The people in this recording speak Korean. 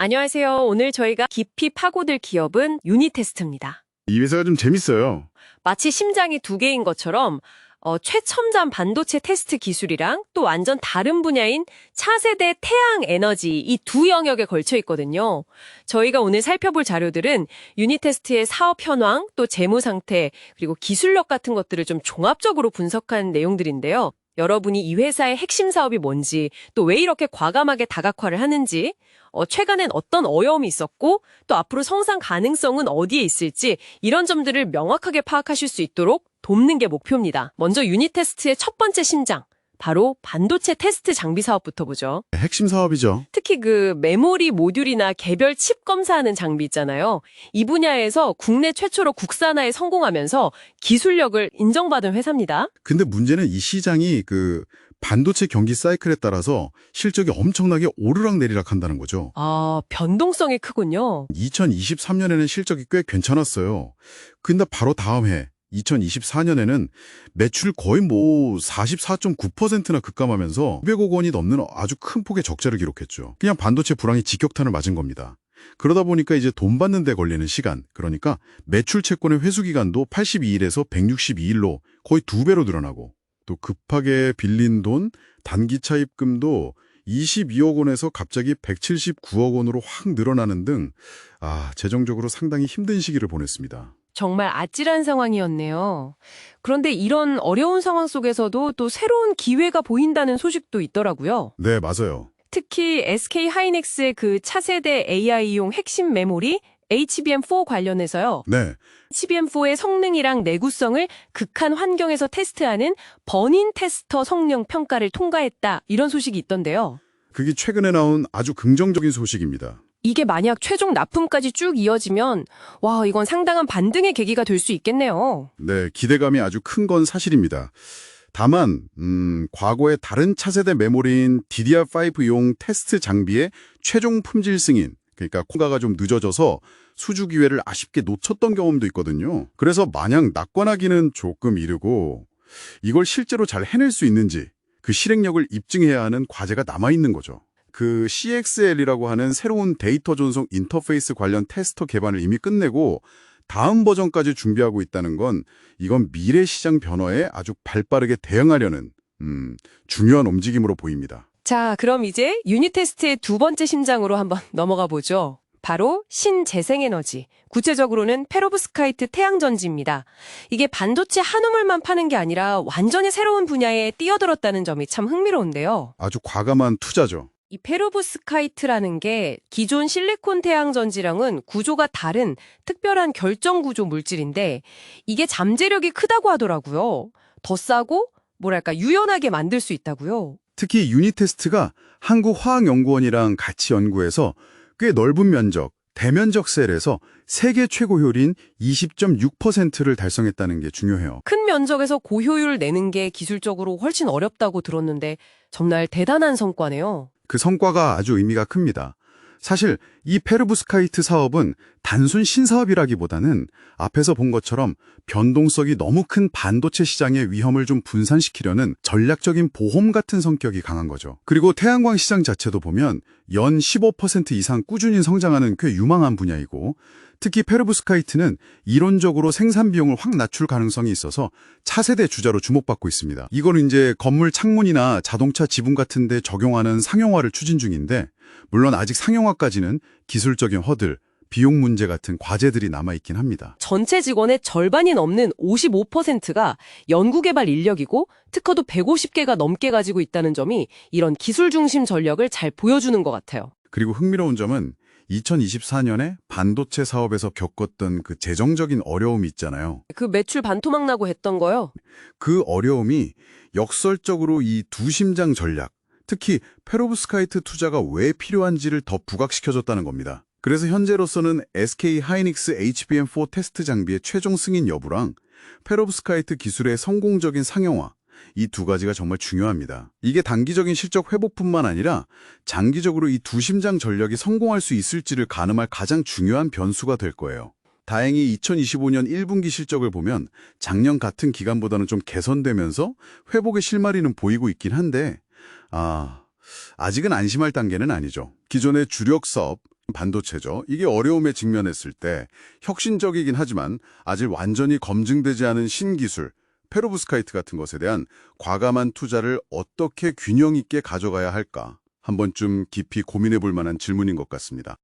안녕하세요. 오늘 저희가 깊이 파고들 기업은 유니테스트입니다. 이 회사가 좀 재밌어요. 마치 심장이 두 개인 것처럼 어, 최첨단 반도체 테스트 기술이랑 또 완전 다른 분야인 차세대 태양 에너지 이 두 영역에 걸쳐 있거든요. 저희가 오늘 살펴볼 자료들은 유니테스트의 사업 현황, 또 재무 상태, 그리고 기술력 같은 것들을 좀 종합적으로 분석한 내용들인데요. 여러분이 이 회사의 핵심 사업이 뭔지, 또 왜 이렇게 과감하게 다각화를 하는지, 어, 최근엔 어떤 어려움이 있었고, 또 앞으로 성장 가능성은 어디에 있을지, 이런 점들을 명확하게 파악하실 수 있도록 돕는 게 목표입니다. 먼저 유닛 테스트의 첫 번째 심장, 바로 반도체 테스트 장비 사업부터 보죠. 핵심 사업이죠. 특히 그 메모리 모듈이나 개별 칩 검사하는 장비 있잖아요. 이 분야에서 국내 최초로 국산화에 성공하면서 기술력을 인정받은 회사입니다. 근데 문제는 이 시장이 그 반도체 경기 사이클에 따라서 실적이 엄청나게 오르락 내리락 한다는 거죠. 아, 변동성이 크군요. 2023년에는 실적이 꽤 괜찮았어요. 근데 바로 다음 해 2024년에는 매출 거의 뭐 44.9%나 급감하면서 500억 원이 넘는 아주 큰 폭의 적자를 기록했죠. 그냥 반도체 불황이 직격탄을 맞은 겁니다. 그러다 보니까 이제 돈 받는 데 걸리는 시간, 그러니까 매출 채권의 회수 기간도 82일에서 162일로 거의 두 배로 늘어나고 또 급하게 빌린 돈, 단기 차입금도 22억 원에서 갑자기 179억 원으로 확 늘어나는 등 아, 재정적으로 상당히 힘든 시기를 보냈습니다. 정말 아찔한 상황이었네요. 그런데 이런 어려운 상황 속에서도 또 새로운 기회가 보인다는 소식도 있더라고요. 네, 맞아요. 특히 SK 하이닉스의 그 차세대 AI용 핵심 메모리 HBM4 관련해서요. 네, HBM4의 성능이랑 내구성을 극한 환경에서 테스트하는 버닌 테스터 성능 평가를 통과했다. 이런 소식이 있던데요. 그게 최근에 나온 아주 긍정적인 소식입니다. 이게 만약 최종 납품까지 쭉 이어지면 와, 이건 상당한 반등의 계기가 될 수 있겠네요. 네, 기대감이 아주 큰 건 사실입니다. 다만 음, 과거의 다른 차세대 메모리인 DDR5용 테스트 장비의 최종 품질 승인, 그러니까 코가가 좀 늦어져서 수주 기회를 아쉽게 놓쳤던 경험도 있거든요. 그래서 마냥 낙관하기는 조금 이르고 이걸 실제로 잘 해낼 수 있는지 그 실행력을 입증해야 하는 과제가 남아있는 거죠. 그 CXL이라고 하는 새로운 데이터 전송 인터페이스 관련 테스터 개발을 이미 끝내고 다음 버전까지 준비하고 있다는 건 이건 미래 시장 변화에 아주 발빠르게 대응하려는 음, 중요한 움직임으로 보입니다. 자, 그럼 이제 유닛 테스트의 두 번째 심장으로 한번 넘어가 보죠. 바로 신재생에너지, 구체적으로는 페로브스카이트 태양전지입니다. 이게 반도체 한 우물만 파는 게 아니라 완전히 새로운 분야에 뛰어들었다는 점이 참 흥미로운데요. 아주 과감한 투자죠. 이 페로브스카이트라는 게 기존 실리콘 태양 전지랑은 구조가 다른 특별한 결정 구조 물질인데 이게 잠재력이 크다고 하더라고요. 더 싸고 뭐랄까 유연하게 만들 수 있다고요. 특히 유니테스트가 한국화학연구원이랑 같이 연구해서 꽤 넓은 면적, 대면적 셀에서 세계 최고 효율인 20.6%를 달성했다는 게 중요해요. 큰 면적에서 고효율 내는 게 기술적으로 훨씬 어렵다고 들었는데 정말 대단한 성과네요. 그 성과가 아주 의미가 큽니다. 사실 이 페르부스카이트 사업은 단순 신사업이라기보다는 앞에서 본 것처럼 변동성이 너무 큰 반도체 시장의 위험을 좀 분산시키려는 전략적인 보험 같은 성격이 강한 거죠. 그리고 태양광 시장 자체도 보면 연 15% 이상 꾸준히 성장하는 꽤 유망한 분야이고 특히 페르부스카이트는 이론적으로 생산 비용을 확 낮출 가능성이 있어서 차세대 주자로 주목받고 있습니다. 이거는 이제 건물 창문이나 자동차 지붕 같은 데 적용하는 상용화를 추진 중인데 물론 아직 상용화까지는 기술적인 허들, 비용 문제 같은 과제들이 남아있긴 합니다. 전체 직원의 절반이 넘는 55%가 연구개발 인력이고 특허도 150개가 넘게 가지고 있다는 점이 이런 기술 중심 전력을 잘 보여주는 것 같아요. 그리고 흥미로운 점은 2024년에 반도체 사업에서 겪었던 그 재정적인 어려움이 있잖아요. 그 매출 반토막 나고 했던 거요. 그 어려움이 역설적으로 이 두 심장 전략, 특히 페로브스카이트 투자가 왜 필요한지를 더 부각시켜줬다는 겁니다. 그래서 현재로서는 SK 하이닉스 HBM4 테스트 장비의 최종 승인 여부랑 페로브스카이트 기술의 성공적인 상용화, 이 두 가지가 정말 중요합니다. 이게 단기적인 실적 회복뿐만 아니라 장기적으로 이 두 심장 전략이 성공할 수 있을지를 가늠할 가장 중요한 변수가 될 거예요. 다행히 2025년 1분기 실적을 보면 작년 같은 기간보다는 좀 개선되면서 회복의 실마리는 보이고 있긴 한데 아, 아직은 안심할 단계는 아니죠. 기존의 주력 사업, 반도체죠. 이게 어려움에 직면했을 때 혁신적이긴 하지만 아직 완전히 검증되지 않은 신기술, 페로브스카이트 같은 것에 대한 과감한 투자를 어떻게 균형 있게 가져가야 할까? 한 번쯤 깊이 고민해 볼 만한 질문인 것 같습니다.